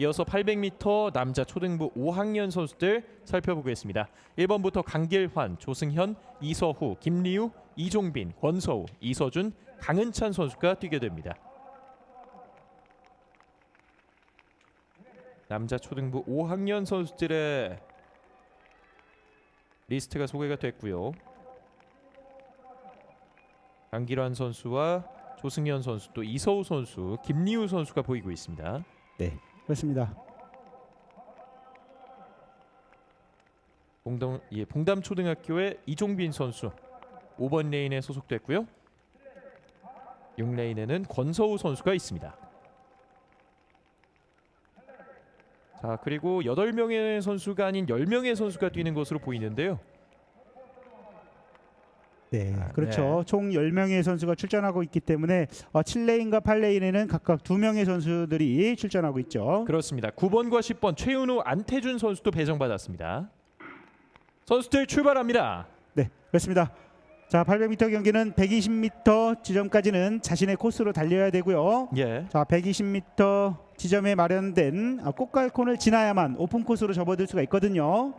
이어서 800m 남자 초등부 5학년 선수들 살펴보겠습니다. 1번부터 강길환, 조승현, 이서후, 김리우, 이종빈, 권서우, 이서준, 강은찬 선수가 뛰게 됩니다. 남자 초등부 5학년 선수들의 리스트가 소개가 됐고요. 강길환 선수와 조승현 선수 또 이서우 선수, 김리우 선수가 보이고 있습니다. 네, 그렇습니다. 봉담 예, 봉담 초등학교의 이종빈 선수 5번 레인에 소속됐고요. 6레인에는 권서우 선수가 있습니다. 자, 그리고 8명의 선수가 아닌 10명의 선수가 뛰는 것으로 보이는데요. 네, 아, 그렇죠. 네. 총 10명의 선수가 출전하고 있기 때문에 어, 7레인과 8레인에는 각각 2명의 선수들이 출전하고 있죠. 그렇습니다. 9번과 10번 최은우, 안태준 선수도 배정받았습니다. 선수들 출발합니다. 네, 그렇습니다. 자, 800m 경기는 120m 지점까지는 자신의 코스로 달려야 되고요. 예. 자, 120m 지점에 마련된 아, 꽃갈콘을 지나야만 오픈 코스로 접어들 수가 있거든요.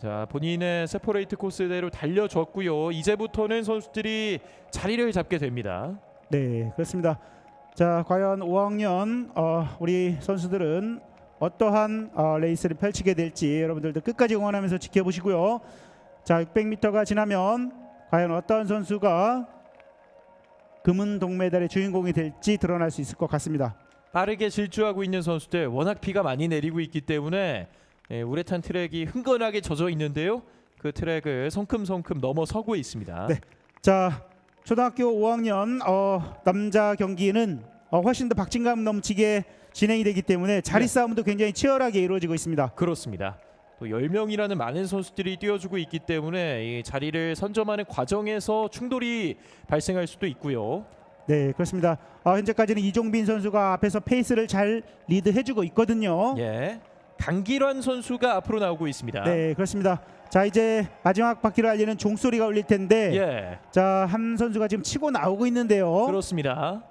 자 본인의 세퍼레이트 코스대로 달려줬고요. 이제부터는 선수들이 자리를 잡게 됩니다. 네, 그렇습니다. 자, 과연 5학년 어, 우리 선수들은 어떠한 어, 레이스를 펼치게 될지 여러분들도 끝까지 응원하면서 지켜보시고요. 자, 600m가 지나면 과연 어떤 선수가 금은 동메달의 주인공이 될지 드러날 수 있을 것 같습니다. 빠르게 질주하고 있는 선수들 워낙 비가 많이 내리고 있기 때문에 예, 우레탄 트랙이 흥건하게 젖어 있는데요. 그 트랙을 성큼성큼 넘어서고 있습니다. 네. 자, 초등학교 5학년 어, 남자 경기는 어, 훨씬 더 박진감 넘치게 진행이 되기 때문에 자리 네. 싸움도 굉장히 치열하게 이루어지고 있습니다. 그렇습니다. 또 10명이라는 많은 선수들이 뛰어주고 있기 때문에 이 자리를 선점하는 과정에서 충돌이 발생할 수도 있고요. 네, 그렇습니다. 아, 현재까지는 이종빈 선수가 앞에서 페이스를 잘 리드해주고 있거든요. 예. 강길환 선수가 앞으로 나오고 있습니다. 네, 그렇습니다. 자, 이제 마지막 바퀴를 알리는 종소리가 울릴 텐데, 예. 자, 한 선수가 지금 치고 나오고 있는데요. 그렇습니다.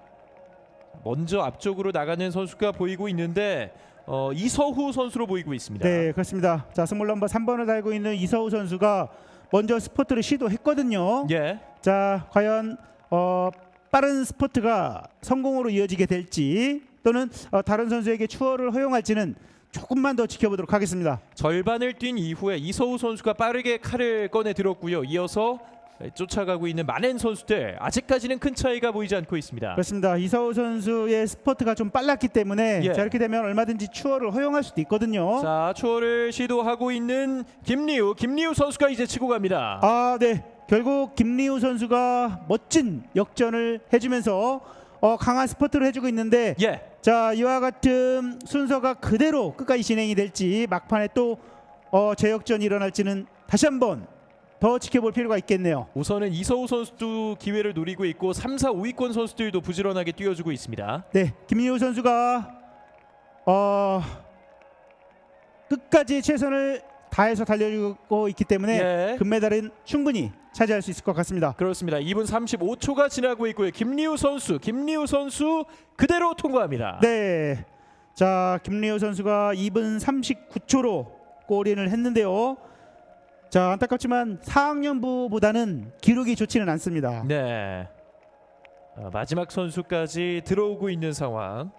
먼저 앞쪽으로 나가는 선수가 보이고 있는데 어, 이서후 선수로 보이고 있습니다. 네, 그렇습니다. 자, 스몰 넘버 3번을 달고 있는 이서우 선수가 먼저 스포트를 시도했거든요. 예. 자, 과연 어, 빠른 스포트가 성공으로 이어지게 될지 또는 어, 다른 선수에게 추월을 허용할지는 조금만 더 지켜보도록 하겠습니다. 절반을 뛴 이후에 이서후 선수가 빠르게 칼을 꺼내 들었고요. 이어서 쫓아가고 있는 많은 선수들 아직까지는 큰 차이가 보이지 않고 있습니다. 그렇습니다. 이서우 선수의 스포트가 좀 빨랐기 때문에 예. 자, 이렇게 되면 얼마든지 추월을 허용할 수도 있거든요. 자, 추월을 시도하고 있는 김리우, 김리우 선수가 이제 치고 갑니다. 아, 네. 결국 김리우 선수가 멋진 역전을 해주면서 어, 강한 스포트를 해주고 있는데 예. 자 이와 같은 순서가 그대로 끝까지 진행이 될지 막판에 또 어, 재역전이 일어날지는 다시 한번 더 지켜볼 필요가 있겠네요. 우선은 이서우 선수도 기회를 노리고 있고 3, 4, 5위권 선수들도 부지런하게 뛰어주고 있습니다. 네, 김리우 선수가 어, 끝까지 최선을 다해서 달려주고 있기 때문에 예. 금메달은 충분히 차지할 수 있을 것 같습니다. 그렇습니다. 2분 35초가 지나고 있고요. 김리우 선수, 김리우 선수 그대로 통과합니다. 네, 자 김리우 선수가 2분 39초로 골인을 했는데요. 자 안타깝지만 4학년부보다는 기록이 좋지는 않습니다. 네. 어, 마지막 선수까지 들어오고 있는 상황.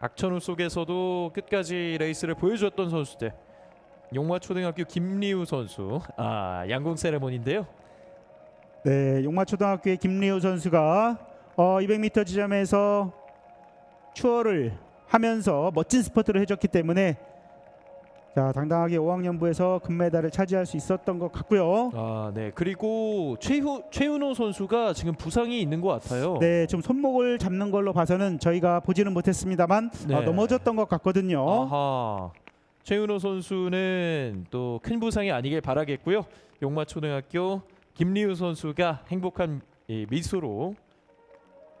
악천후 속에서도 끝까지 레이스를 보여줬던 선수들. 용화초등학교 김리우 선수. 아 양궁 세레모니인데요. 네, 용마초등학교의 김리우 선수가 어, 200m 지점에서 추월을 하면서 멋진 스포트를 해줬기 때문에 자 당당하게 5학년부에서 금메달을 차지할 수 있었던 것 같고요. 아 네. 그리고 최후 최은호 선수가 지금 부상이 있는 것 같아요. 네, 좀 손목을 잡는 걸로 봐서는 저희가 보지는 못했습니다만 네. 어, 넘어졌던 것 같거든요. 아하. 최은호 선수는 또 큰 부상이 아니길 바라겠고요. 용마초등학교 김리우 선수가 행복한 이 미소로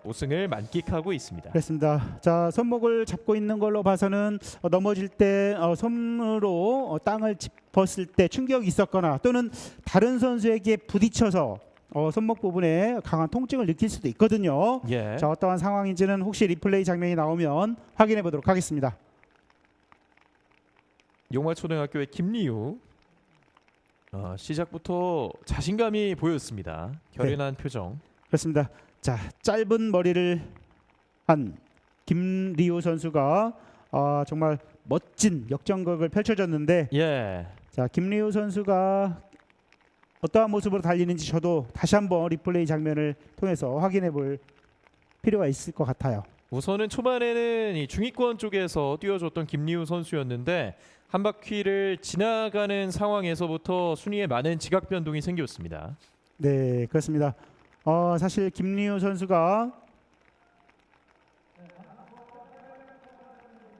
우승을 만끽하고 있습니다. 그렇습니다. 자 손목을 잡고 있는 걸로 봐서는 어, 넘어질 때 어, 손으로 어, 땅을 짚었을 때 충격이 있었거나 또는 다른 선수에게 부딪혀서 어, 손목 부분에 강한 통증을 느낄 수도 있거든요. 예. 자 어떠한 상황인지는 혹시 리플레이 장면이 나오면 확인해 보도록 하겠습니다. 용화초등학교의 김리우 어, 시작부터 자신감이 보였습니다. 결연한 네. 표정. 그렇습니다. 자 짧은 머리를 한 김리우 선수가 어, 정말 멋진 역전극을 펼쳐줬는데 예. 자 김리우 선수가 어떠한 모습으로 달리는지 저도 다시 한번 리플레이 장면을 통해서 확인해 볼 필요가 있을 것 같아요. 우선은 초반에는 이 중위권 쪽에서 뛰어줬던 김리우 선수였는데 한 바퀴를 지나가는 상황에서부터 순위에 많은 지각 변동이 생겼습니다. 네 그렇습니다. 어, 사실 김리우 선수가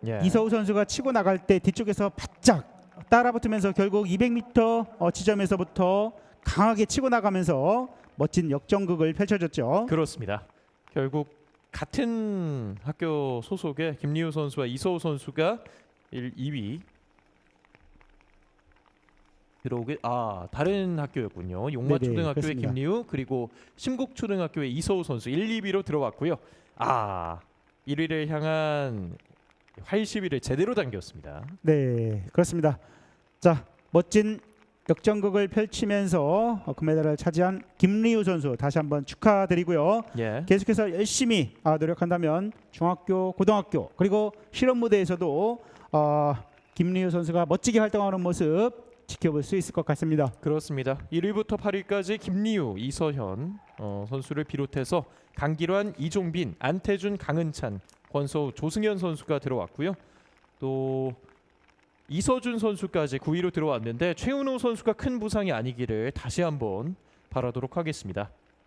예. 이서우 선수가 치고 나갈 때 뒤쪽에서 바짝 따라붙으면서 결국 200m 어, 지점에서부터 강하게 치고 나가면서 멋진 역전극을 펼쳐줬죠. 그렇습니다. 결국 같은 학교 소속의 김리우 선수와 이소우 선수가 1, 2위 들어오게 아 다른 학교였군요. 용마초등학교의 그렇습니다. 김리우 그리고 심국초등학교의 이소우 선수 1, 2위로 들어왔고요. 아 1위를 향한 활시위를 제대로 당겼습니다. 네, 그렇습니다. 자, 멋진 역전극을 펼치면서 어, 금메달을 차지한 김리우 선수 다시 한번 축하드리고요. 예. 계속해서 열심히 아, 노력한다면 중학교, 고등학교 그리고 실험 무대에서도 어, 김리우 선수가 멋지게 활동하는 모습 지켜볼 수 있을 것 같습니다. 그렇습니다. 1위부터 8위까지 김리우, 이서현 어, 선수를 비롯해서 강기란, 이종빈, 안태준, 강은찬, 권서우, 조승현 선수가 들어왔고요. 또 이서준 선수까지 9위로 들어왔는데 최은호 선수가 큰 부상이 아니기를 다시 한번 바라도록 하겠습니다.